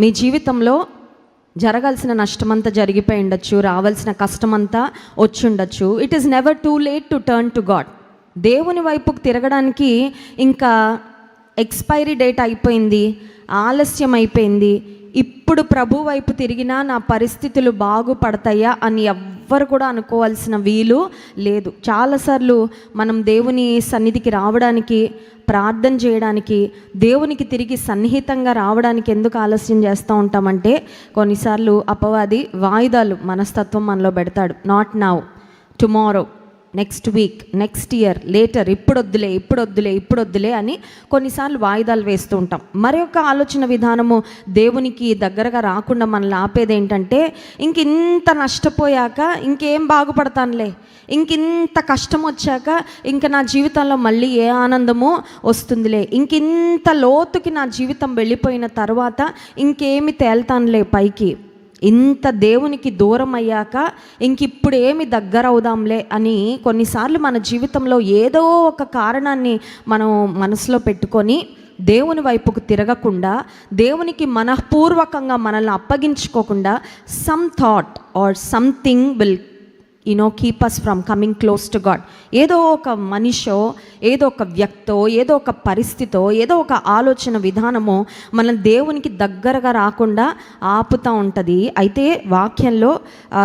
మీ జీవితంలో జరగాల్సిన నష్టమంతా జరిగిపోయి ఉండొచ్చు రావాల్సిన కష్టమంతా వచ్చి ఉండొచ్చు. It is never too late to turn to God దేవుని వైపుకు తిరగడానికి ఇంకా ఎక్స్పైరీ డేట్ అయిపోయింది ఆలస్యం అయిపోయింది. ఇప్పుడు ప్రభు వైపు తిరిగినా నా పరిస్థితులు బాగుపడతాయా అని ఎవ్వరు కూడా అనుకోవాల్సిన వీలు లేదు. చాలాసార్లు మనం దేవుని సన్నిధికి రావడానికి ప్రార్థన చేయడానికి దేవునికి తిరిగి సన్నిహితంగా రావడానికి ఎందుకు ఆలస్యం చేస్తూ ఉంటామంటే కొన్నిసార్లు అపవాది వాయిదాలు మనస్తత్వం మనలో పెడతాడు. Not now tomorrow next week next year later ఇప్పుడు వద్దులే ఇప్పుడు వద్దులే ఇప్పుడు వద్దులే అని కొన్నిసార్లు వాయిదాలు వేస్తూ ఉంటాం. మరొక ఆలోచన విధానము దేవునికి దగ్గరగా రాకుండా మనల్ని ఆపేది ఏంటంటే ఇంక ఇంత నష్టపోయాక ఇంకేం బాగుపడతానులే ఇంకింత కష్టం వచ్చాక ఇంక నా జీవితంలో మళ్ళీ ఏ ఆనందమో వస్తుందిలే ఇంకింత లోతుకి నా జీవితం వెళ్ళిపోయిన తర్వాత ఇంకేమి తేల్తానులే పైకి. ఇంత దేవునికి దూరం అయ్యాక ఇంక ఇప్పుడు ఏమి దగ్గర అవుదాంలే అని కొన్నిసార్లు మన జీవితంలో ఏదో ఒక కారణాన్ని మనం మనసులో పెట్టుకొని దేవుని వైపుకు తిరగకుండా దేవునికి మనఃపూర్వకంగా మనల్ని అప్పగించుకోకుండా some thought or something will you know keep us from coming close to God ఏదో ఒక మనిషో ఏదో ఒక వ్యక్తో ఏదో ఒక పరిస్థితో ఏదో ఒక ఆలోచన విధానమో మనం దేవునికి దగ్గరగా రాకుండా ఆపుతూ ఉంటుంది. అయితే వాక్యంలో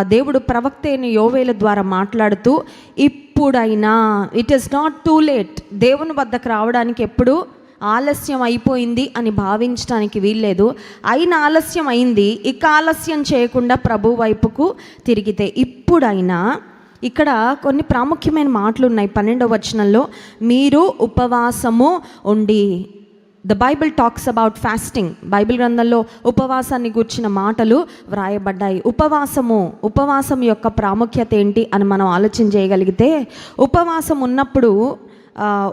దేవుడు ప్రవక్త అయిన యోవేల ద్వారా మాట్లాడుతూ ఇప్పుడైనా it is not too late దేవుని వద్దకు రావడానికి ఎప్పుడు ఆలస్యం అయిపోయింది అని భావించడానికి వీల్లేదు. అయిన ఆలస్యం అయింది. ఇక ఆలస్యం చేయకుండా ప్రభు వైపుకు తిరిగితే ఇప్పుడైనా ఇక్కడ కొన్ని ప్రాముఖ్యమైన మాటలు ఉన్నాయి పన్నెండవ వచనంలో. మీరు ఉపవాసము ఉండి the Bible talks about fasting Bible గ్రంథంలో ఉపవాసాన్ని గూర్చిన మాటలు వ్రాయబడ్డాయి. ఉపవాసము ఉపవాసం యొక్క ప్రాముఖ్యత ఏంటి? అని మనం ఆలోచన చేయగలిగితే ఉపవాసం ఉన్నప్పుడు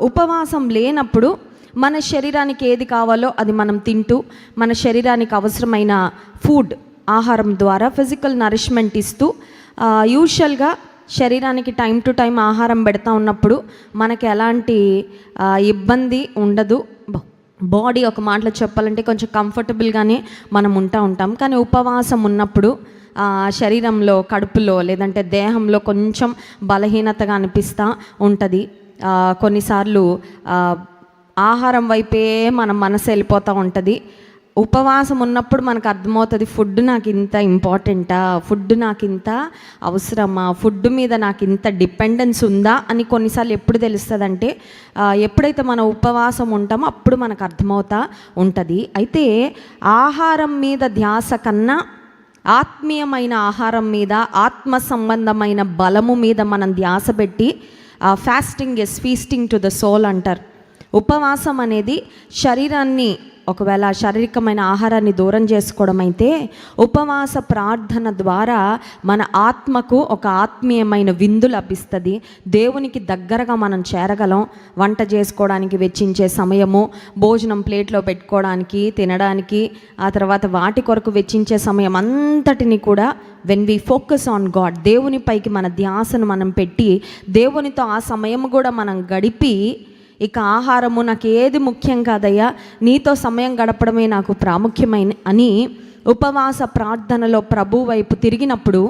ఉపవాసం లేనప్పుడు మన శరీరానికి ఏది కావాలో అది మనం తింటూ మన శరీరానికి అవసరమైన ఫుడ్ ఆహారం ద్వారా ఫిజికల్ నరిష్మెంట్ ఇస్తూ యూజువల్గా శరీరానికి టైం టు టైం ఆహారం పెడతా ఉన్నప్పుడు మనకి ఎలాంటి ఇబ్బంది ఉండదు. బాడీ ఒక మాటలో చెప్పాలంటే కొంచెం కంఫర్టబుల్గానే మనం ఉంటా ఉంటాం. కానీ ఉపవాసం ఉన్నప్పుడు శరీరంలో కడుపులో లేదంటే దేహంలో కొంచెం బలహీనతగా అనిపిస్తూ ఉంటుంది. కొన్నిసార్లు ఆహారం వైపే మన మనసు వెళ్ళిపోతూ ఉంటుంది. ఉపవాసం ఉన్నప్పుడు మనకు అర్థమవుతుంది ఫుడ్ నాకు ఇంత ఇంపార్టెంటా? ఫుడ్ నాకు ఇంత అవసరమా? ఫుడ్ మీద నాకు ఇంత డిపెండెన్స్ ఉందా? అని కొన్నిసార్లు ఎప్పుడు తెలుస్తుంది అంటే ఎప్పుడైతే మన ఉపవాసం ఉంటామో అప్పుడు మనకు అర్థమవుతా ఉంటుంది. అయితే ఆహారం మీద ధ్యాస కన్నా ఆత్మీయమైన ఆహారం మీద ఆత్మ సంబంధమైన బలము మీద మనం ధ్యాస పెట్టి fasting is feasting to the soul అంటారు. ఉపవాసం అనేది శరీరాన్ని ఒకవేళ శారీరకమైన ఆహారాన్ని దూరం చేసుకోవడం అయితే ఉపవాస ప్రార్థన ద్వారా మన ఆత్మకు ఒక ఆత్మీయమైన విందు లభిస్తుంది. దేవునికి దగ్గరగా మనం చేరగలం. వంట చేసుకోవడానికి వెచ్చించే సమయము భోజనం ప్లేట్లో పెట్టుకోవడానికి తినడానికి ఆ తర్వాత వాటి కొరకు వెచ్చించే సమయం అంతటిని కూడా when we focus on God దేవుని పైకి మన ధ్యాసను మనం పెట్టి దేవునితో ఆ సమయం కూడా మనం గడిపి ఇక ఆహారము నాకు ఏది ముఖ్యం కాదయ్యా. నీతో సమయం గడపడమే నాకు ప్రాముఖ్యమైన అని ఉపవాస ప్రార్థనలో ప్రభు వైపు తిరిగినప్పుడు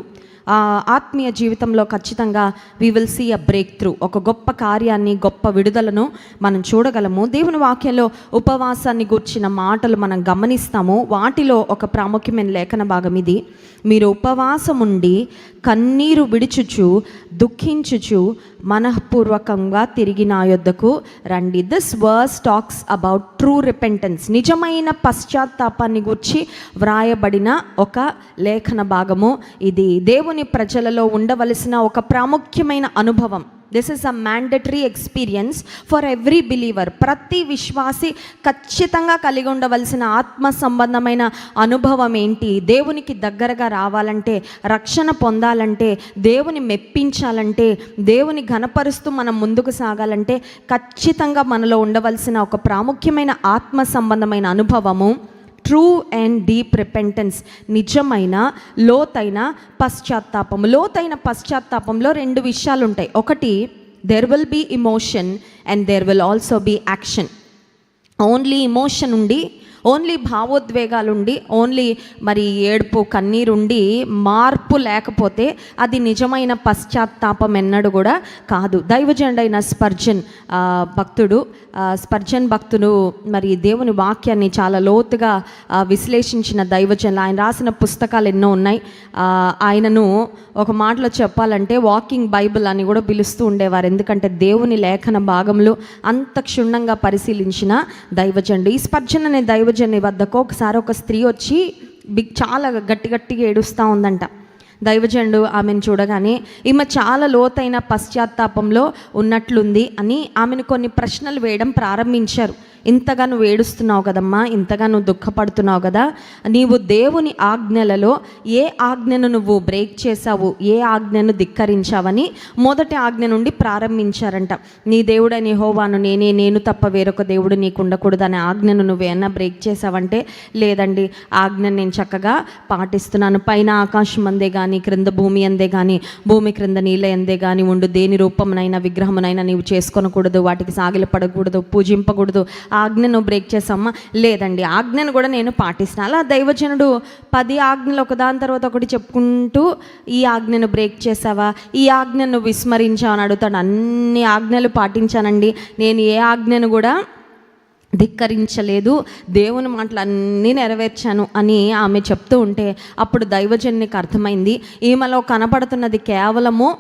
ఆ ఆత్మీయ జీవితంలో ఖచ్చితంగా we will see a breakthrough ఒక గొప్ప కార్యాన్ని గొప్ప విడుదలను మనం చూడగలము. దేవుని వాక్యంలో ఉపవాసాన్ని గూర్చిన మాటలు మనం గమనిస్తాము. వాటిలో ఒక ప్రాముఖ్యమైన లేఖన భాగం ఇది. మీరు ఉపవాసం ఉండి కన్నీరు విడిచుచు దుఃఖించుచు మనఃపూర్వకంగా తిరిగి నా యొద్దకు రండి. This verse talks about true repentance నిజమైన పశ్చాత్తాపాన్ని గురించి వ్రాయబడిన ఒక లేఖన భాగము ఇది. దేవుని ప్రజలలో ఉండవలసిన ఒక ప్రాముఖ్యమైన అనుభవం. This is a mandatory experience for every believer ప్రతి విశ్వాసి ఖచ్చితంగా కలిగి ఉండవలసిన ఆత్మ సంబంధమైన అనుభవం ఏంటి? దేవునికి దగ్గరగా రావాలంటే రక్షణ పొందాలంటే దేవుని మెప్పించాలంటే దేవుని ఘనపరుస్తూ మనం ముందుకు సాగాలంటే ఖచ్చితంగా మనలో ఉండవలసిన ఒక ప్రాముఖ్యమైన ఆత్మ సంబంధమైన అనుభవము ట్రూ అండ్ డీప్ రిపెంటెన్స్ నిజమైన లోతైన పశ్చాత్తాపం లోతైన పశ్చాత్తాపంలో రెండు విషయాలు ఉంటాయి ఒకటి there will be emotion and there will also be action only emotion ఉండి ఓన్లీ భావోద్వేగాలుండి ఓన్లీ మరి ఏడుపు కన్నీరుండి మార్పు లేకపోతే అది నిజమైన పశ్చాత్తాపం ఎన్నడు కూడా కాదు. దైవజండైన స్పర్జన్ భక్తుడు స్పర్జన్ భక్తుడు మరి దేవుని వాక్యాన్ని చాలా లోతుగా విశ్లేషించిన దైవజనులు. ఆయన రాసిన పుస్తకాలు ఎన్నో ఉన్నాయి. ఆయనను ఒక మాటలో చెప్పాలంటే వాకింగ్ బైబిల్ అని కూడా పిలుస్తూ ఉండేవారు. ఎందుకంటే దేవుని లేఖన భాగంలో అంత క్షుణ్ణంగా పరిశీలించిన దైవజనుడు. ఈ స్పర్జన్ అనే దైవజని వద్దకు ఒకసారి ఒక స్త్రీ వచ్చి బిగ్ చాలా గట్టి గట్టిగా ఏడుస్తూ ఉందంట. దైవజనుడు ఆమెను చూడగానే ఈమె చాలా లోతైన పశ్చాత్తాపంలో ఉన్నట్లుంది అని ఆమెను కొన్ని ప్రశ్నలు వేయడం ప్రారంభించారు. ఇంతగా నువ్వు ఏడుస్తున్నావు కదమ్మా ఇంతగా నువ్వు దుఃఖపడుతున్నావు కదా నీవు దేవుని ఆజ్ఞలలో ఏ ఆజ్ఞను నువ్వు బ్రేక్ చేసావు ఏ ఆజ్ఞను ధిక్కరించావని మొదటి ఆజ్ఞ నుండి ప్రారంభించారంట. నీ దేవుడని హోవాను నేనే నేను తప్ప వేరొక దేవుడు నీకు ఉండకూడదు అనే ఆజ్ఞను నువ్వేమన్నా బ్రేక్ చేసావంటే లేదండి. ఆజ్ఞను నేను చక్కగా పాటిస్తున్నాను. పైన ఆకాశం అందే కానీ క్రింద భూమి అందే కానీ భూమి క్రింద నీళ్ళ ఎందే కానీ ఉండు. దేని రూపమునైనా విగ్రహమునైనా నీవు చేసుకొనకూడదు వాటికి సాగిలపడకూడదు పూజింపకూడదు ఆజ్ఞను బ్రేక్ చేసామా లేదండి. ఆజ్ఞను కూడా నేను పాటిస్తాను అలా దైవజనుడు పది ఆజ్ఞలు ఒకదాని తర్వాత ఒకటి చెప్పుకుంటూ ఈ ఆజ్ఞను బ్రేక్ చేసావా ఈ ఆజ్ఞను విస్మరించావు అని అడుగుతాడు. అన్ని ఆజ్ఞలు పాటించానండి. నేను ఏ ఆజ్ఞను కూడా ధిక్కరించలేదు. దేవుని మాటలు అన్నీ నెరవేర్చాను అని ఆమె చెప్తూ ఉంటే అప్పుడు దైవజన్నికి అర్థమైంది. ఈమెలో కనపడుతున్నది కేవలము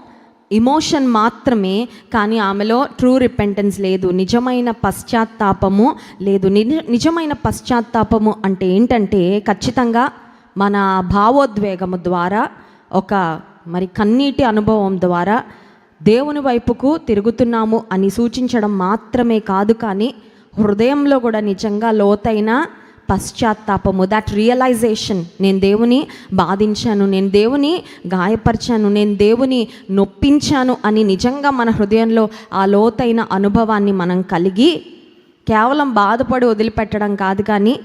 ఇమోషన్ మాత్రమే కానీ ఆమెలో ట్రూ రిపెంటెన్స్ లేదు. నిజమైన పశ్చాత్తాపము లేదు. నిజమైన పశ్చాత్తాపము అంటే ఏంటంటే ఖచ్చితంగా మన భావోద్వేగము ద్వారా ఒక మరి కన్నీటి అనుభవం ద్వారా దేవుని వైపుకు తిరుగుతున్నాము అని సూచించడం మాత్రమే కాదు కానీ హృదయంలో కూడా నిజంగా లోతైన పశ్చాత్తాపము. దట్ రియలైజేషన్ నేను దేవుని బాధించాను నేను దేవుని గాయపరిచాను నేను దేవుని నొప్పించాను అని నిజంగా మన హృదయంలో ఆ లోతైన అనుభవాన్ని మనం కలిగి కేవలం బాధపడి వదిలిపెట్టడం కాదు కానీ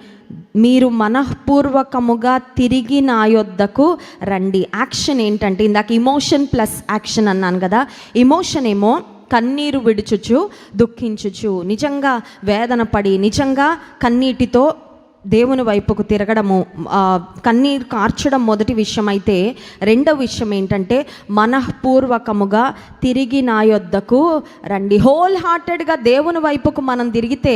మీరు మనఃపూర్వకముగా తిరిగి నా యొద్దకు రండి. యాక్షన్ ఏంటంటే ఇందాక ఇమోషన్ ప్లస్ యాక్షన్ అన్నాను కదా. ఇమోషన్ ఏమో కన్నీరు విడుచుచు దుఃఖించుచు నిజంగా వేదన పడి నిజంగా కన్నీటితో దేవుని వైపుకు తిరగడము కన్నీరు కార్చడం మొదటి విషయం అయితే రెండవ విషయం ఏంటంటే మనఃపూర్వకముగా తిరిగి నా యొద్దకు రండి. హోల్ హార్టెడ్గా దేవుని వైపుకు మనం తిరిగితే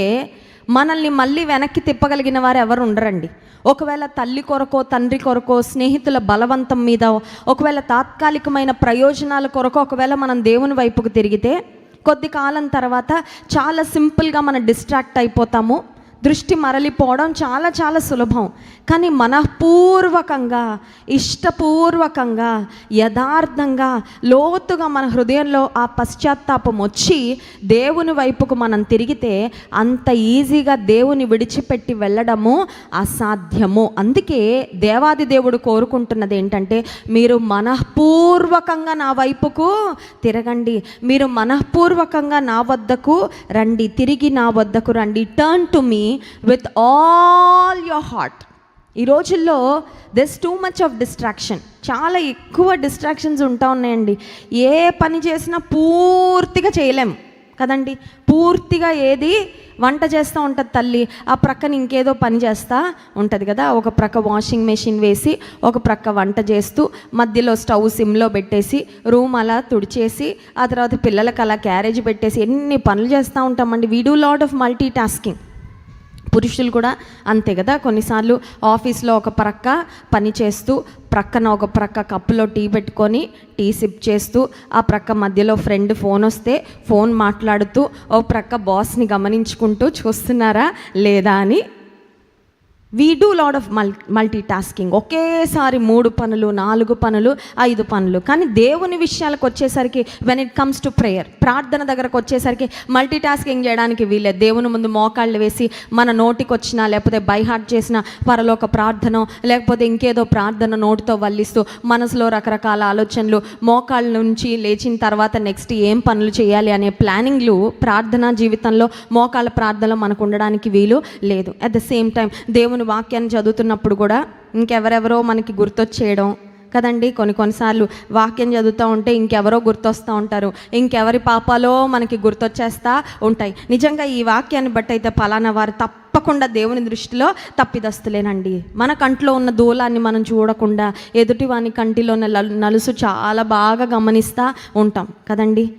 మనల్ని మళ్ళీ వెనక్కి తిప్పగలిగిన వారు ఎవరు ఉండరండి. ఒకవేళ తల్లి కొరకో తండ్రి కొరకో స్నేహితుల బలవంతం మీద ఒకవేళ తాత్కాలికమైన ప్రయోజనాల కొరకు ఒకవేళ మనం దేవుని వైపుకు తిరిగితే కొద్ది కాలం తర్వాత చాలా సింపుల్గా మనం డిస్ట్రాక్ట్ అయిపోతాము. దృష్టి మరలిపోవడం చాలా చాలా సులభం. కానీ మనఃపూర్వకంగా ఇష్టపూర్వకంగా యథార్థంగా లోతుగా మన హృదయంలో ఆ పశ్చాత్తాపం వచ్చి దేవుని వైపుకు మనం తిరిగితే అంత ఈజీగా దేవుని విడిచిపెట్టి వెళ్ళడము అసాధ్యము. అందుకే దేవాది దేవుడు కోరుకుంటున్నది ఏంటంటే మీరు మనఃపూర్వకంగా నా వైపుకు తిరగండి. మీరు మనఃపూర్వకంగా నా వద్దకు రండి. తిరిగి నా వద్దకు రండి. Turn to me with all your heart ఈ రోజుల్లో this too much of distraction చాలా ఎక్కువ డిస్ట్రాక్షన్స్ ఉంటా ఉన్నాయండి. ఏ పని చేసినా పూర్తిగా చేయలేం. కదండి? పూర్తిగా ఏది వంట చేస్తూ ఉంటుంది తల్లి. ఆ ప్రక్కన ఇంకేదో పని చేస్తూ ఉంటుంది కదా? ఒక ప్రక్క వాషింగ్ మెషిన్ వేసి ఒక ప్రక్క వంట చేస్తూ మధ్యలో స్టవ్ సిమ్లో పెట్టేసి రూమ్ అలా తుడిచేసి ఆ తర్వాత పిల్లలకు అలా క్యారేజ్ పెట్టేసి ఎన్ని పనులు చేస్తూ ఉంటామండి. We do lot of multitasking పురుషులు కూడా అంతే కదా. కొన్నిసార్లు ఆఫీస్లో ఒక ప్రక్క పని చేస్తూ ప్రక్కన ఒక ప్రక్క కప్పులో టీ పెట్టుకొని టీ సిప్ చేస్తూ ఆ ప్రక్క మధ్యలో ఫ్రెండ్ ఫోన్ వస్తే ఫోన్ మాట్లాడుతూ ఓ ప్రక్క బాస్ని గమనించుకుంటూ చూస్తున్నారా లేదా అని వీ డూ లాడ్ ఆఫ్ మల్ మల్టీ టాస్కింగ్ ఒకేసారి మూడు పనులు నాలుగు పనులు ఐదు పనులు. కానీ దేవుని విషయాలకు వచ్చేసరికి when it comes to prayer ప్రార్థన దగ్గరకు వచ్చేసరికి మల్టీ టాస్కింగ్ చేయడానికి వీలే దేవుని ముందు మోకాళ్ళు వేసి మన నోటికి వచ్చిన లేకపోతే బైహార్ట్ చేసిన పరలోక ప్రార్థన లేకపోతే ఇంకేదో ప్రార్థన నోటితో వల్లిస్తూ మనసులో రకరకాల ఆలోచనలు మోకాళ్ళ నుంచి లేచిన తర్వాత నెక్స్ట్ ఏం పనులు చేయాలి అనే ప్లానింగ్లు ప్రార్థనా జీవితంలో మోకాళ్ళ ప్రార్థనలో మనకు ఉండడానికి వీలు లేదు. అట్ ద సేమ్ టైం దేవుని వాక్యాన్ని చదువుతున్నప్పుడు కూడా ఇంకెవరెవరో మనకి గుర్తొచ్చేయడం కదండి. కొన్ని కొన్నిసార్లు వాక్యం చదువుతూ ఉంటే ఇంకెవరో గుర్తొస్తూ ఉంటారు. ఇంకెవరి పాపాలో మనకి గుర్తొచ్చేస్తూ ఉంటాయి. నిజంగా ఈ వాక్యాన్ని బట్టి అయితే పలానా వారు తప్పకుండా దేవుని దృష్టిలో తప్పిదస్తులేనండి. మన కంట్లో ఉన్న దూలాన్ని మనం చూడకుండా ఎదుటి వాని కంటిలో ఉన్న నలుసు చాలా బాగా గమనిస్తూ ఉంటాం కదండి.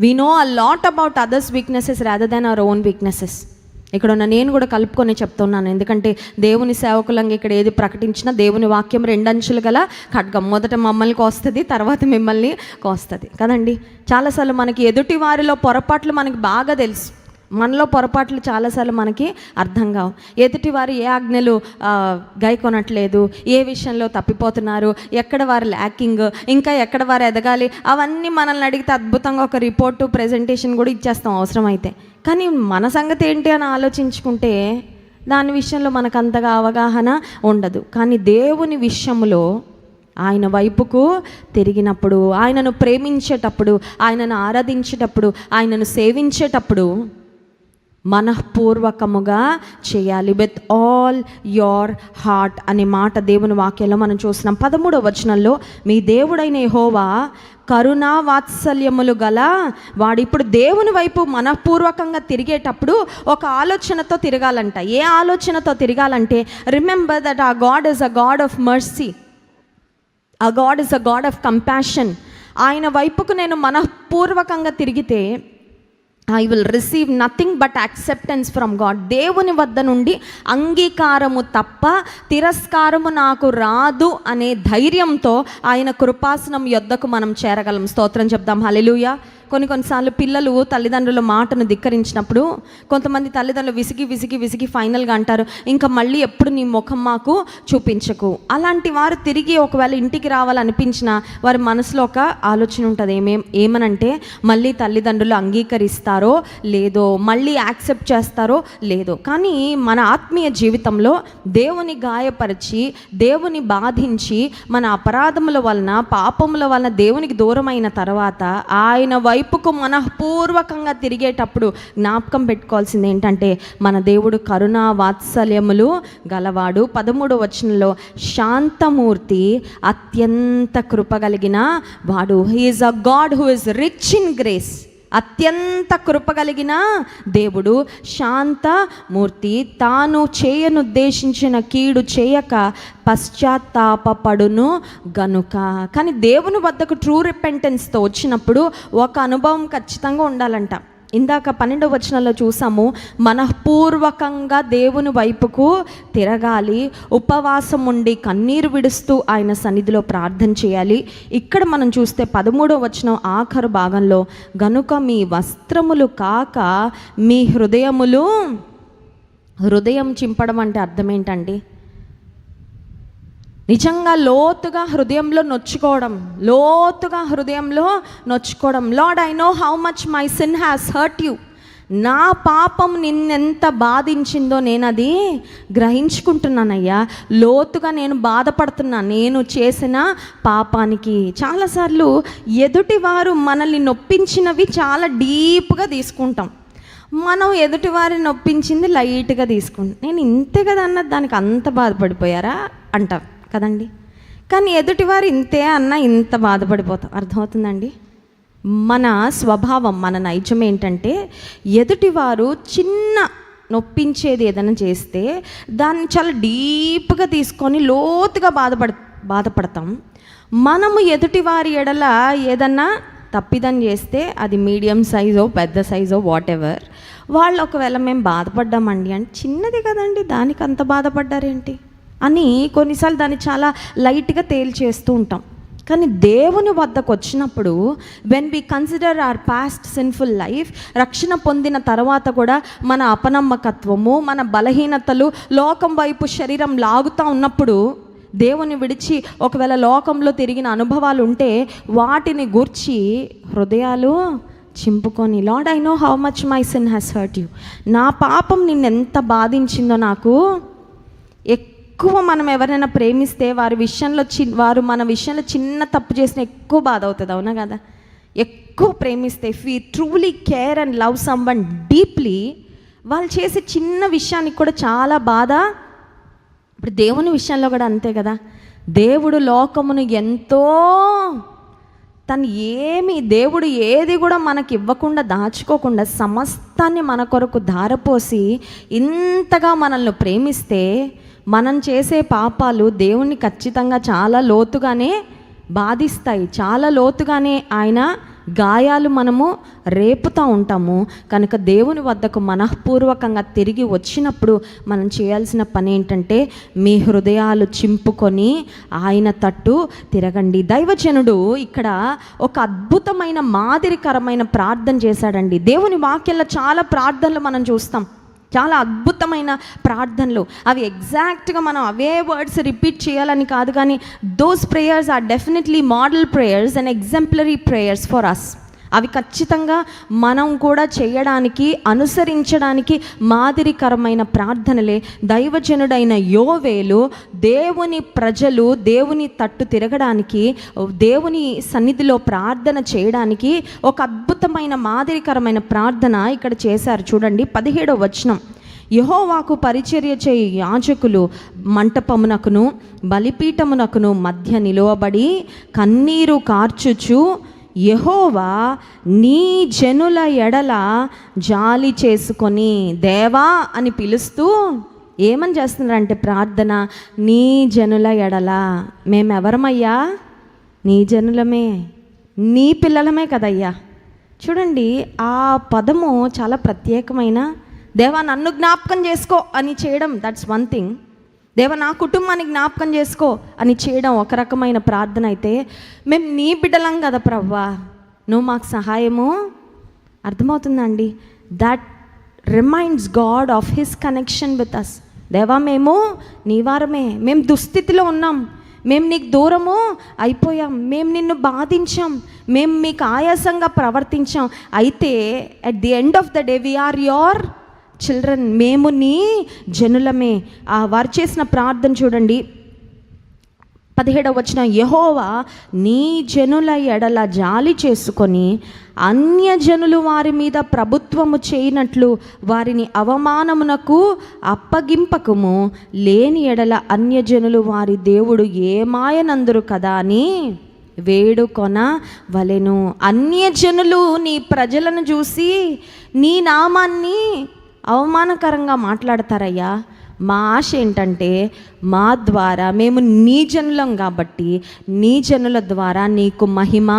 We know a lot about others weaknesses rather than our own weaknesses ఇక్కడ ఉన్న నేను కూడా కలుపుకొని చెప్తున్నాను. ఎందుకంటే దేవుని సేవకులంగా ఇక్కడ ఏది ప్రకటించినా దేవుని వాక్యం రెండంచులు గల ఖడ్గం. మొదట మమ్మల్ని కోస్తుంది తర్వాత మిమ్మల్ని కోస్తుంది. కదండి? చాలాసార్లు మనకి ఎదుటి వారిలో పొరపాట్లు మనకి బాగా తెలుసు. మనలో పొరపాట్లు చాలాసార్లు మనకి అర్థం కావు. ఎదుటి వారు ఏ ఆజ్ఞలు గైకొనట్లేదు ఏ విషయంలో తప్పిపోతున్నారు ఎక్కడ వారు ల్యాకింగ్ ఇంకా ఎక్కడ వారు ఎదగాలి అవన్నీ మనల్ని అడిగితే అద్భుతంగా ఒక రిపోర్టు ప్రెజెంటేషన్ కూడా ఇచ్చేస్తాం అవసరమైతే. కానీ మన సంగతి ఏంటి అని ఆలోచించుకుంటే దాని విషయంలో మనకు అంతగా అవగాహన ఉండదు. కానీ దేవుని విషయంలో ఆయన వైపుకు తిరిగినప్పుడు ఆయనను ప్రేమించేటప్పుడు ఆయనను ఆరాధించేటప్పుడు ఆయనను సేవించేటప్పుడు మనఃపూర్వకముగా చేయాలి. విత్ ఆల్ యోర్ హార్ట్ అనే మాట దేవుని వాక్యంలో మనం చూస్తున్నాం. పదమూడవ వచనంలో మీ దేవుడైన హోవా కరుణా వాత్సల్యములు గల వాడు ఇప్పుడు దేవుని వైపు మనఃపూర్వకంగా తిరిగేటప్పుడు ఒక ఆలోచనతో తిరగాలంట. ఏ ఆలోచనతో తిరగాలంటే remember that uh God is a God of mercy uh God is a God of compassion ఆయన వైపుకు నేను మనఃపూర్వకంగా తిరిగితే I will receive nothing but acceptance from God దేవుని వద్ద నుండి అంగీకారము తప్ప తిరస్కారము నాకు రాదు అనే ధైర్యంతో ఆయన కృపాసనం యొద్దకు మనం చేరగలం. స్తోత్రం చెప్దాం. హలెలుయా కొన్ని కొన్నిసార్లు పిల్లలు తల్లిదండ్రుల మాటను ధిక్కరించినప్పుడు కొంతమంది తల్లిదండ్రులు విసిగి విసిగి విసిగి ఫైనల్గా అంటారు ఇంకా మళ్ళీ ఎప్పుడు నీ ముఖం మాకు చూపించకు. అలాంటి వారు తిరిగి ఒకవేళ ఇంటికి రావాలనిపించిన వారి మనసులో ఒక ఆలోచన ఉంటుంది ఏమేం ఏమనంటే మళ్ళీ తల్లిదండ్రులు అంగీకరిస్తారో లేదో మళ్ళీ యాక్సెప్ట్ చేస్తారో లేదో. కానీ మన ఆత్మీయ జీవితంలో దేవుని గాయపరిచి దేవుని బాధించి మన అపరాధముల వలన పాపముల వలన దేవునికి దూరమైన తర్వాత ఆయన వైపుకు మనఃపూర్వకంగా తిరిగేటప్పుడు జ్ఞాపకం పెట్టుకోవాల్సింది ఏంటంటే మన దేవుడు కరుణా వాత్సల్యములు గలవాడు. పదమూడు వచనంలో శాంతమూర్తి అత్యంత కృప కలిగిన వాడు. He is a God who is rich in grace అత్యంత కృపగలిగిన దేవుడు శాంతమూర్తి తాను చేయనుద్దేశించిన కీడు చేయక పశ్చాత్తాపడును గనుక. కానీ దేవుని వద్దకు ట్రూ రిపెంటెన్స్తో వచ్చినప్పుడు ఒక అనుభవం ఖచ్చితంగా ఉండాలంట. ఇందాక పన్నెండవ వచనంలో చూసాము మనఃపూర్వకంగా దేవుని వైపుకు తిరగాలి ఉపవాసం ఉండి కన్నీరు విడుస్తూ ఆయన సన్నిధిలో ప్రార్థన చేయాలి. ఇక్కడ మనం చూస్తే పదమూడవ వచనం ఆఖరు భాగంలో గనుక మీ వస్త్రములు కాక మీ హృదయములు హృదయం చింపడం అంటే అర్థం ఏంటండి? నిజంగా లోతుగా హృదయంలో నొచ్చుకోవడం లోతుగా హృదయంలో నొచ్చుకోవడం. Lord I know how much my sin has hurt you నా పాపం నిన్నెంత బాధించిందో నేను అది గ్రహించుకుంటున్నానయ్యా. లోతుగా నేను బాధపడుతున్నా. నేను చేసిన పాపానికి చాలాసార్లు ఎదుటివారు మనల్ని నొప్పించినవి చాలా డీప్గా తీసుకుంటాం. మనం ఎదుటివారిని నొప్పించింది లైట్గా తీసుకుంటాం. నేను ఇంతే కదా అన్నది దానికి అంత బాధపడిపోయారా? అంటాం. కదండి? కానీ ఎదుటివారు ఇంతే అన్న ఇంత బాధపడిపోతాం. అర్థమవుతుందండి? మన స్వభావం మన నైజం ఏంటంటే ఎదుటివారు చిన్న నొప్పించేది ఏదైనా చేస్తే దాన్ని చాలా డీప్గా తీసుకొని లోతుగా బాధపడ బాధపడతాం. మనము ఎదుటివారి ఎడల ఏదన్నా తప్పిదం చేస్తే అది మీడియం సైజో పెద్ద సైజో వాట్ ఎవర్ వాళ్ళు ఒకవేళ మేము బాధపడ్డామండి అంటే చిన్నది కదండి. దానికి అంత బాధపడ్డారేంటి? అని కొన్నిసార్లు దాన్ని చాలా లైట్గా తేల్చేస్తూ ఉంటాం. కానీ దేవుని వద్దకు వచ్చినప్పుడు when we consider our past sinful life రక్షణ పొందిన తర్వాత కూడా మన అపనమ్మకత్వము మన బలహీనతలు లోకం వైపు శరీరం లాగుతూ ఉన్నప్పుడు దేవుని విడిచి ఒకవేళ లోకంలో తిరిగిన అనుభవాలు ఉంటే వాటిని గూర్చి హృదయాలు చింపుకొని Lord I know how much my sin has hurt you నా పాపం నిన్నెంత బాధించిందో నాకు ఎక్కువ మనం ఎవరైనా ప్రేమిస్తే వారి విషయంలో చి వారు మన విషయంలో చిన్న తప్పు చేసిన ఎక్కువ బాధ అవుతుంది అవునా కదా? ఎక్కువ ప్రేమిస్తే if we truly care and love someone deeply వాళ్ళు చేసే చిన్న విషయానికి కూడా చాలా బాధ. ఇప్పుడు దేవుని విషయంలో కూడా అంతే కదా? దేవుడు లోకమును ఎంతో తను ఏమి దేవుడు ఏది కూడా మనకి ఇవ్వకుండా దాచుకోకుండా సమస్తాన్ని మన కొరకు ధారపోసి ఇంతగా మనల్ని ప్రేమిస్తే మనం చేసే పాపాలు దేవుణ్ణి ఖచ్చితంగా చాలా లోతుగానే బాధిస్తాయి. చాలా లోతుగానే ఆయన గాయాలు మనము రేపుతూ ఉంటాము. కనుక దేవుని వద్దకు మనఃపూర్వకంగా తిరిగి వచ్చినప్పుడు మనం చేయాల్సిన పని ఏంటంటే మీ హృదయాలు చింపుకొని ఆయన తట్టు తిరగండి. దైవజనుడు ఇక్కడ ఒక అద్భుతమైన మాదిరికరమైన ప్రార్థన చేశాడండి. దేవుని వాక్యంలో చాలా ప్రార్థనలు మనం చూస్తాం. చాలా అద్భుతమైన ప్రార్థనలు. అవి ఎగ్జాక్ట్గా మనం అవే వర్డ్స్ రిపీట్ చేయాలని కాదు కానీ those prayers are definitely model prayers and exemplary prayers for us అవి ఖచ్చితంగా మనం కూడా చేయడానికి అనుసరించడానికి మాదిరికరమైన ప్రార్థనలే. దైవజనుడైన యోవేలు దేవుని ప్రజలు దేవుని తట్టు తిరగడానికి దేవుని సన్నిధిలో ప్రార్థన చేయడానికి ఒక అద్భుతమైన మాదిరికరమైన ప్రార్థన ఇక్కడ చేశారు. చూడండి పదిహేడవ వచనం. యహోవాకు పరిచర్య చేయి యాజకులు మంటపమునకును బలిపీఠమునకును మధ్య నిలువబడి కన్నీరు కార్చుచు యహోవా నీ జనుల ఎడల జాలి చేసుకొని దేవా అని పిలుస్తూ ఏమని చేస్తున్నారంటే ప్రార్థన నీ జనుల ఎడల. మేమెవరమయ్యా? నీ జనులమే. నీ పిల్లలమే కదయ్యా. చూడండి ఆ పదము చాలా ప్రత్యేకమైన దేవా నన్ను జ్ఞాపకం చేసుకో అని చేయడం దట్స్ వన్ థింగ్ దేవ నా కుటుంబాన్ని జ్ఞాపకం చేసుకో అని చేయడం ఒక రకమైన ప్రార్థన అయితే మేము నీ బిడ్డలం కదా ప్రవ్వా. నువ్వు మాకు సహాయము. అర్థమవుతుందండి? That reminds God of his connection with us దేవా మేము నీ వారమే. మేము దుస్థితిలో ఉన్నాం. మేము నీకు దూరము అయిపోయాం. మేము నిన్ను బాధించాం. మేము మీకు ఆయాసంగా ప్రవర్తించాం. అయితే at the end of the day we're your children మేము నీ జనులమే. ఆ వారు చేసిన ప్రార్థన చూడండి. పదిహేడవ వచ్చిన యహోవా నీ జనుల ఎడల జాలి చేసుకొని అన్యజనులు వారి మీద ప్రభుత్వము చేయనట్లు వారిని అవమానమునకు అప్పగింపకము. లేని ఎడల అన్యజనులు వారి దేవుడు ఏమాయనందురు కదా అని వేడుకొన వలెను. అన్యజనులు నీ ప్రజలను చూసి నీ నామాన్ని అవమానకరంగా మాట్లాడతారయ్యా. మా ఆశ ఏంటంటే మా ద్వారా మేము నీ జనులం కాబట్టి నీ జనుల ద్వారా నీకు మహిమ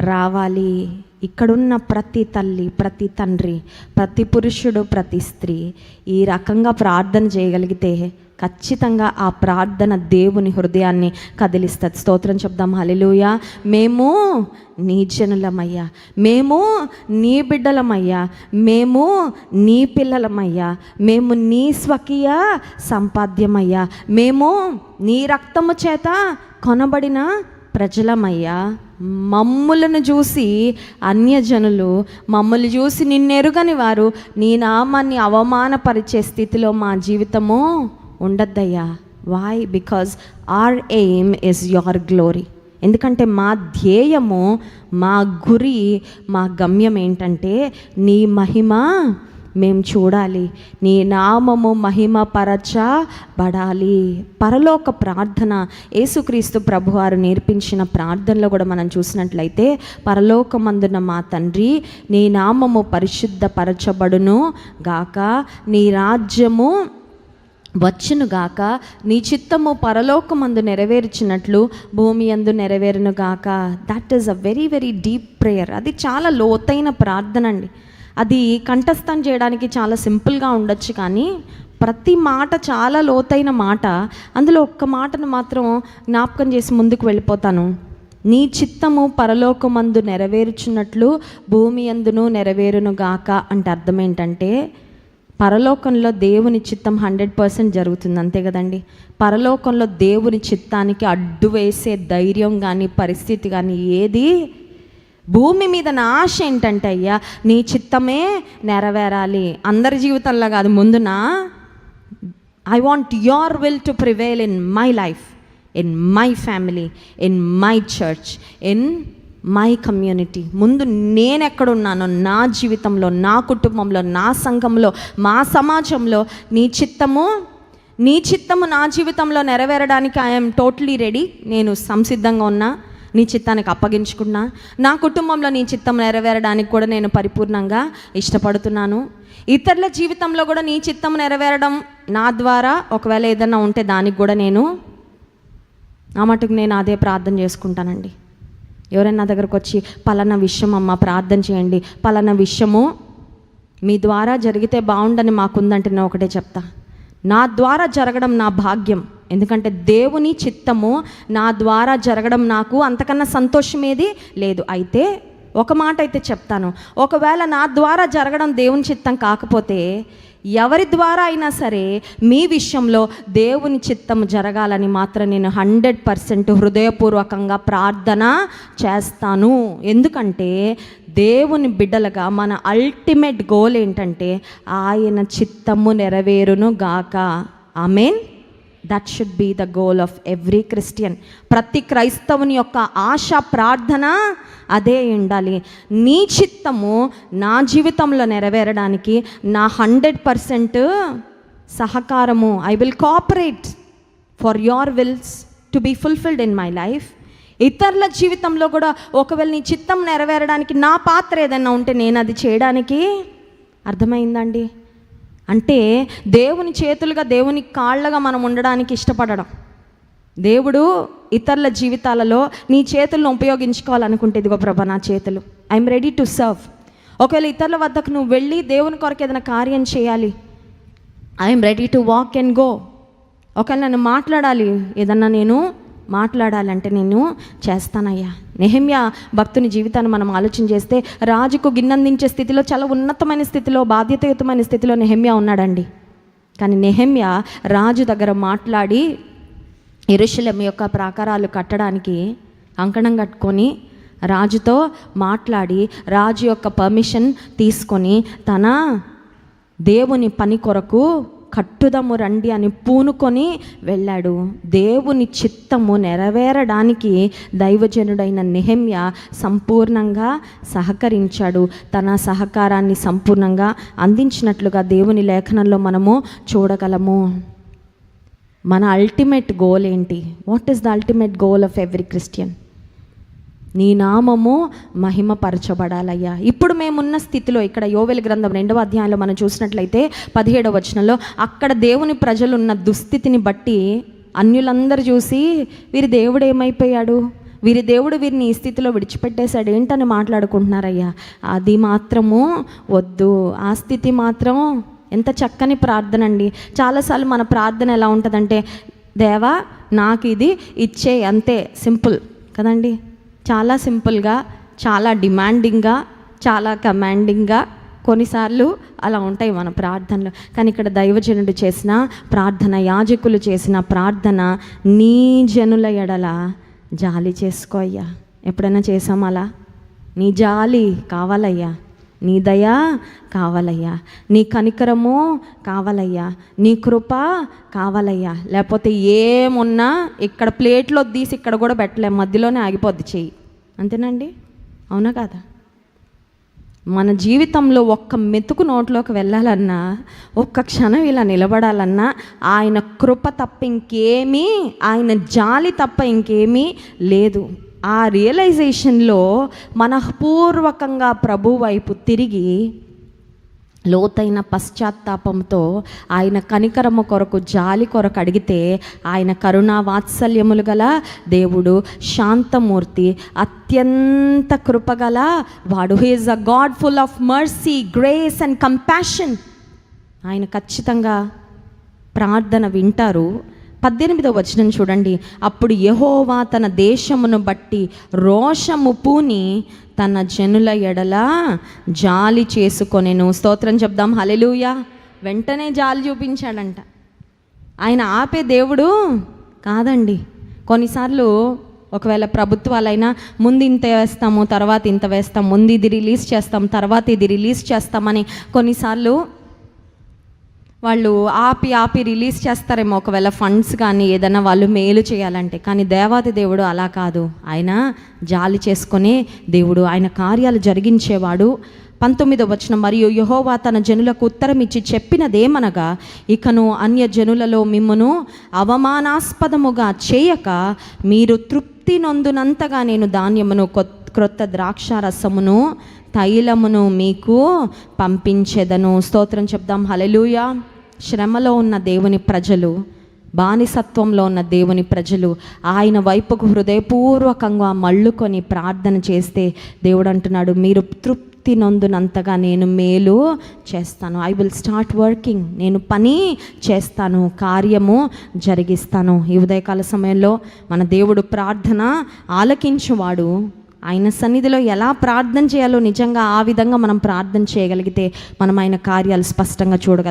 రావాలి. ఇక్కడున్న ప్రతి తల్లి ప్రతి తండ్రి ప్రతి పురుషుడు ప్రతి స్త్రీ ఈ రకంగా ప్రార్థన చేయగలిగితే ఖచ్చితంగా ఆ ప్రార్థన దేవుని హృదయాన్ని కదిలిస్తుంది. స్తోత్రం చెప్దాం. హలిలుయ మేము నీ జనులమయ్యా. మేము నీ బిడ్డలమయ్యా. మేము నీ పిల్లలమయ్యా. మేము నీ స్వకీయ సంపాద్యమయ్యా. మేము నీ రక్తము చేత కొనబడిన ప్రజలమయ్యా. మమ్ములను చూసి అన్యజనులు మమ్మల్ని చూసి నిన్నెరుగని వారు నీ నామాన్ని అవమానపరిచే స్థితిలో మా జీవితము ఉండద్దయ్యా? Why because our aim is your glory ఎందుకంటే మా ధ్యేయము మా గురి మా గమ్యం ఏంటంటే నీ మహిమ మేము చూడాలి. నీ నామము మహిమ పరచబడాలి పరలోక ప్రార్థన యేసుక్రీస్తు ప్రభువారు నేర్పించిన ప్రార్థనలో కూడా మనం చూసినట్లయితే పరలోకమందున మా తండ్రి నీ నామము పరిశుద్ధపరచబడును గాక నీ రాజ్యము వచ్చునుగాక నీ చిత్తము పరలోకమందు నెరవేర్చినట్లు భూమి అందు నెరవేరునుగాక that is a very very deep prayer అది చాలా లోతైన ప్రార్థన అండి. అది కంఠస్థం చేయడానికి చాలా సింపుల్గా ఉండొచ్చు కానీ ప్రతి మాట చాలా లోతైన మాట. అందులో ఒక్క మాటను మాత్రం జ్ఞాపకం చేసి ముందుకు వెళ్ళిపోతాను. నీ చిత్తము పరలోకమందు నెరవేర్చున్నట్లు భూమి అందును నెరవేరునుగాక అంటే అర్థం ఏంటంటే పరలోకంలో దేవుని చిత్తం హండ్రెడ్ పర్సెంట్ జరుగుతుంది అంతే కదండి? పరలోకంలో దేవుని చిత్తానికి అడ్డు వేసే ధైర్యం కానీ పరిస్థితి కానీ ఏది? భూమి మీద నా ఆశ ఏంటంటే అయ్యా నీ చిత్తమే నెరవేరాలి. అందరి జీవితంలో కాదు ముందున I want your will to prevail in my life in my family in my church in my community ముందు నేను ఎక్కడున్నానో నా జీవితంలో నా కుటుంబంలో నా సంఘంలో మా సమాజంలో నీ చిత్తము నీ చిత్తము నా జీవితంలో నెరవేరడానికి ఐఎమ్ టోటలీ రెడీ నేను సంసిద్ధంగా ఉన్నా నీ చిత్తానికి అప్పగించుకున్నా. నా కుటుంబంలో నీ చిత్తం నెరవేరడానికి కూడా నేను పరిపూర్ణంగా ఇష్టపడుతున్నాను. ఇతరుల జీవితంలో కూడా నీ చిత్తం నెరవేరడం నా ద్వారా ఒకవేళ ఏదైనా ఉంటే దానికి కూడా నేను ఆ మటుకు నేను అదే ప్రార్థన చేసుకుంటానండి. ఎవరైనా నా దగ్గరకు వచ్చి పలానా విషయం అమ్మ ప్రార్థన చేయండి. పలానా విషయము మీ ద్వారా జరిగితే బాగుండని మాకుందంటే నేను ఒకటే చెప్తా. నా ద్వారా జరగడం నా భాగ్యం. ఎందుకంటే దేవుని చిత్తము నా ద్వారా జరగడం నాకు అంతకన్నా సంతోషం ఏది లేదు. అయితే ఒక మాట అయితే చెప్తాను. ఒకవేళ నా ద్వారా జరగడం దేవుని చిత్తం కాకపోతే ఎవరి ద్వారా అయినా సరే మీ విషయంలో దేవుని చిత్తం జరగాలని మాత్రం నేను హండ్రెడ్ పర్సెంట్ హృదయపూర్వకంగా ప్రార్థన చేస్తాను. ఎందుకంటే దేవుని బిడ్డలుగా మన అల్టిమేట్ గోల్ ఏంటంటే ఆయన చిత్తము నెరవేరును గాక. I mean that should be the goal of every Christian ప్రతి క్రైస్తవుని యొక్క ఆశ ప్రార్థన అదే ఉండాలి. నీ చిత్తము నా జీవితంలో నెరవేరడానికి నా hundred percent సహకారము I will cooperate for your wills to be fulfilled in my life ఇతరుల జీవితంలో కూడా ఒకవేళ నీ చిత్తం నెరవేరడానికి నా పాత్ర ఏదైనా ఉంటే నేను అది చేయడానికి అర్థమైందండి అంటే దేవుని చేతులుగా దేవుని కాళ్ళగా మనం ఉండడానికి ఇష్టపడడం. దేవుడు ఇతరుల జీవితాలలో నీ చేతులను ఉపయోగించుకోవాలనుకుంటే ఇదిగో ప్రభా నా చేతులు. ఐఎమ్ రెడీ టు సర్వ్ ఒకవేళ ఇతరుల వద్దకు నువ్వు వెళ్ళి దేవుని కొరకు ఏదైనా కార్యం చేయాలి. I'm ready to walk and go ఒకవేళ నన్ను మాట్లాడాలి ఏదన్నా నేను మాట్లాడాలంటే నేను చేస్తానయ్యా. నెహమ్య భక్తుని జీవితాన్ని మనం ఆలోచన చేస్తే రాజుకు గిన్నందించే స్థితిలో చాలా ఉన్నతమైన స్థితిలో బాధ్యతయుతమైన స్థితిలో నెహమ్య ఉన్నాడండి. కానీ నెహమ్య రాజు దగ్గర మాట్లాడి ఇరుషులం యొక్క ప్రాకారాలు కట్టడానికి కంకణం కట్టుకొని రాజుతో మాట్లాడి రాజు యొక్క పర్మిషన్ తీసుకొని తన దేవుని పని కొరకు కట్టుదము రండి అని పూనుకొని వెళ్ళాడు. దేవుని చిత్తము నెరవేరడానికి దైవజనుడైన నెహమ్య సంపూర్ణంగా సహకరించాడు. తన సహకారాన్ని సంపూర్ణంగా అందించినట్లుగా దేవుని లేఖనంలో మనము చూడగలము. మన అల్టిమేట్ గోల్ ఏంటి? What is the ultimate goal of every Christian నీ నామము మహిమపరచబడాలయ్యా. ఇప్పుడు మేమున్న స్థితిలో ఇక్కడ యోవెల గ్రంథం రెండవ అధ్యాయంలో మనం చూసినట్లయితే పదిహేడవ వచనంలో అక్కడ దేవుని ప్రజలు ఉన్న దుస్థితిని బట్టి అన్యులందరూ చూసి వీరి దేవుడు ఏమైపోయాడు? వీరి దేవుడు వీరిని ఈ స్థితిలో విడిచిపెట్టేశాడు. ఏంటని మాట్లాడుకుంటున్నారయ్యా? అది మాత్రము వద్దు. ఆ స్థితి మాత్రం ఎంత చక్కని ప్రార్థన అండి. చాలాసార్లు మన ప్రార్థన ఎలా ఉంటుందంటే దేవా నాకు ఇది ఇచ్చే అంతే. సింపుల్. కదండి? చాలా సింపుల్గా చాలా డిమాండింగ్గా చాలా కమాండింగ్గా కొన్నిసార్లు అలా ఉంటాయి మన ప్రార్థనలు. కానీ ఇక్కడ దైవజనుడు చేసిన ప్రార్థన యాజకులు చేసిన ప్రార్థన నీ జనుల ఎడల జాలి చేసుకో అయ్యా. ఎప్పుడైనా చేసాం అలా? నీ జాలి కావాలయ్యా. నీ దయా కావాలయ్యా. నీ కనికరము కావాలయ్యా. నీ కృప కావాలయ్యా. లేకపోతే ఏమున్నా ఇక్కడ ప్లేట్లో తీసి ఇక్కడ కూడా పెట్టలేం. మధ్యలోనే ఆగిపోద్ది చెయ్యి. అంతేనండి? అవునా కాదా? మన జీవితంలో ఒక్క మెతుకు నోట్లోకి వెళ్ళాలన్నా ఒక్క క్షణం ఇలా నిలబడాలన్నా ఆయన కృప తప్ప ఇంకేమీ ఆయన జాలి తప్ప ఇంకేమీ లేదు. ఆ రియలైజేషన్లో మనఃపూర్వకంగా ప్రభు వైపు తిరిగి లోతైన పశ్చాత్తాపంతో ఆయన కనికరము కొరకు జాలి కొరకు అడిగితే ఆయన కరుణా వాత్సల్యములు గల దేవుడు శాంతమూర్తి అత్యంత కృపగల వాడు. He is a God full of mercy grace and compassion ఆయన ఖచ్చితంగా ప్రార్థన వింటారు. పద్దెనిమిదో వచనం చూడండి. అప్పుడు యహోవా తన దేశమును బట్టి రోషము పూని తన జనుల ఎడల జాలి చేసుకొనెను. స్తోత్రం చెప్దాం. హలెలూయా వెంటనే జాలి చూపించాడంట. ఆయన ఆపే దేవుడు కాదండి. కొన్నిసార్లు ఒకవేళ ప్రభుత్వాలైనా ముందు ఇంత వేస్తాము తర్వాత ఇంత వేస్తాం ముందు ఇది రిలీజ్ చేస్తాం తర్వాత ఇది రిలీజ్ చేస్తామని కొన్నిసార్లు వాళ్ళు ఆపి ఆపి రిలీజ్ చేస్తారేమో ఒకవేళ ఫండ్స్ కానీ ఏదైనా వాళ్ళు మేలు చేయాలంటే. కానీ దేవాది దేవుడు అలా కాదు. ఆయన జాలి చేసుకునే దేవుడు ఆయన కార్యాలు జరిగించేవాడు. పంతొమ్మిదో వచనం మరియు యహోవా తన జనులకు ఉత్తరం ఇచ్చి చెప్పినదేమనగా ఇకను అన్య జనులలో మిమ్మను అవమానాస్పదముగా చేయక మీరు తృప్తి నొందునంతగా నేను ధాన్యమును క్రొత్త ద్రాక్ష రసమును తైలమును మీకు పంపించెదను. స్తోత్రం చెప్దాం. హలెలుయా శ్రమలో ఉన్న దేవుని ప్రజలు బానిసత్వంలో ఉన్న దేవుని ప్రజలు ఆయన వైపుకు హృదయపూర్వకంగా మళ్ళుకొని ప్రార్థన చేస్తే దేవుడు అంటున్నాడు మీరు తృప్తి నొందునంతగా నేను మేలు చేస్తాను. ఐ విల్ స్టార్ట్ వర్కింగ్ నేను పని చేస్తాను. కార్యము జరిగిస్తాను. ఈ ఉదయకాల సమయంలో మన దేవుడు ప్రార్థన ఆలకించువాడు. ఆయన సన్నిధిలో ఎలా ప్రార్థన చేయాలో నిజంగా ఆ విధంగా మనం ప్రార్థన చేయగలిగితే మనం ఆయన కార్యాలు స్పష్టంగా చూడగలం.